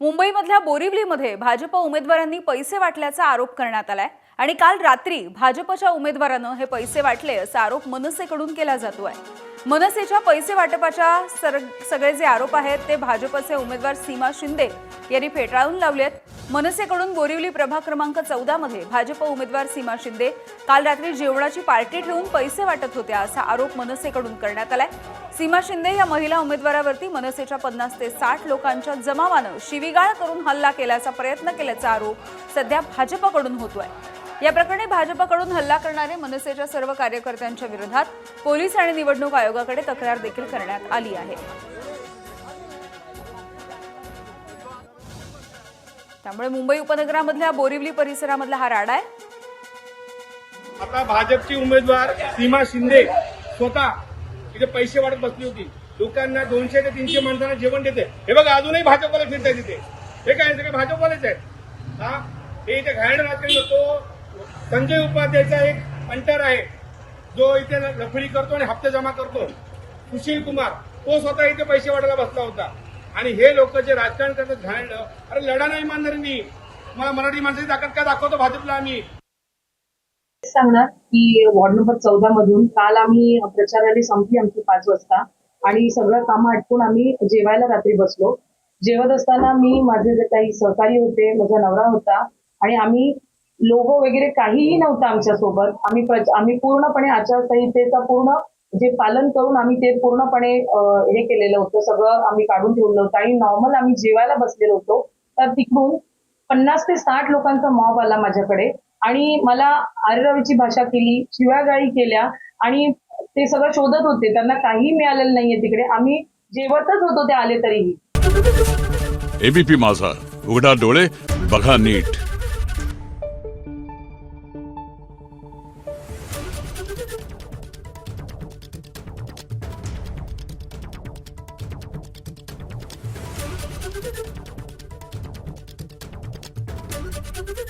मुंबईमधल्या बोरिवलीमध्ये भाजप उमेदवारांनी पैसे वाटल्याचा आरोप करण्यात आलाय. आणि काल रात्री भाजपच्या उमेदवारानं हे पैसे वाटले असा आरोप मनसेकडून केला जातो आहे मनसेच्या पैसे वाटपाच्या सर सगळे जे आरोप आहेत ते भाजपचे उमेदवार सीमा शिंदे यांनी फेटाळून लावले आहेत मनसेकडून बोरिवली प्रभाग क्रमांक चौदा मध्ये भाजप उमेदवार सीमा शिंदे काल रात्री जेवणाची पार्टी ठेवून पैसे वाटत होत्या असा आरोप मनसेकडून करण्यात आलाय. सीमा शिंदे या महिला उमेदवारावरती मनसेच्या पन्नास ते साठ लोकांच्या जमावानं शिवीगाळ करून हल्ला केल्याचा प्रयत्न केल्याचा आरोप सध्या भाजपकडून होतोय. या प्रकरणी भाजपकडून हल्ला करणारे मनसेच्या सर्व कार्यकर्त्यांच्या विरोधात पोलीस आणि निवडणूक आयोगाकडे तक्रार देखील करण्यात आली आहे. त्यामुळे मुंबई उपनगरामधल्या बोरिवली परिसरामधला हा राडा आहे. आता भाजपची उमेदवार सीमा शिंदे स्वतः तिथे पैसे वाटत बसली होती. लोकांना दोनशे ते तीनशे माणसांना जेवण देते. हे बघा अजूनही भाजपवाले फिरताय तिथे हे काय सगळे भाजपवालेच आहेत. हा? हे इथे घाण राजकारण होतो. संजय उपाध्यायचा एक पंटर आहे. जो इथे लफडी करतो आणि हप्ते जमा करतो. सुशील कुमार तो स्वतः इथे पैसे वाटायला बसला होता. आणि हे लोक जे राजकारण करतात झालं अरे लढा नाही मानणाऱ्यांनी मला मराठी माणसाची ताकद का दाखवतो भाजपला आम्ही? सांगणार की वॉर्ड नंबर चौदा मधून काल आम्ही प्रचाराने संपली आमची पाच वाजता. आणि सगळं कामं आटपून आम्ही जेवायला रात्री बसलो. जेवत असताना मी माझे जे काही सहकारी होते माझा नवरा होता आणि आम्ही लोगो वगैरे काहीही नव्हतं आमच्यासोबत आम्ही आम्ही पूर्णपणे आचारसंहितेचा पूर्ण जे पालन करून आम्ही ते पूर्णपणे हे केलेलं होतं. सगळं आम्ही काढून ठेवलं होतं. आणि नॉर्मल आम्ही जेवायला बसलेलो होतो. तर तिकडून पन्नास ते साठ लोकांचा मॉब आला माझ्याकडे. आणि मला आरेरावीची भाषा केली शिव्यागाळी केल्या. आणि ते सगळं शोधत होते. त्यांना काही मिळालेलं नाहीये तिकडे. आम्ही जेवतच होतो ते आले तरीही. एबीपी माझा. उघडा डोळे बघा नीट. Thank you.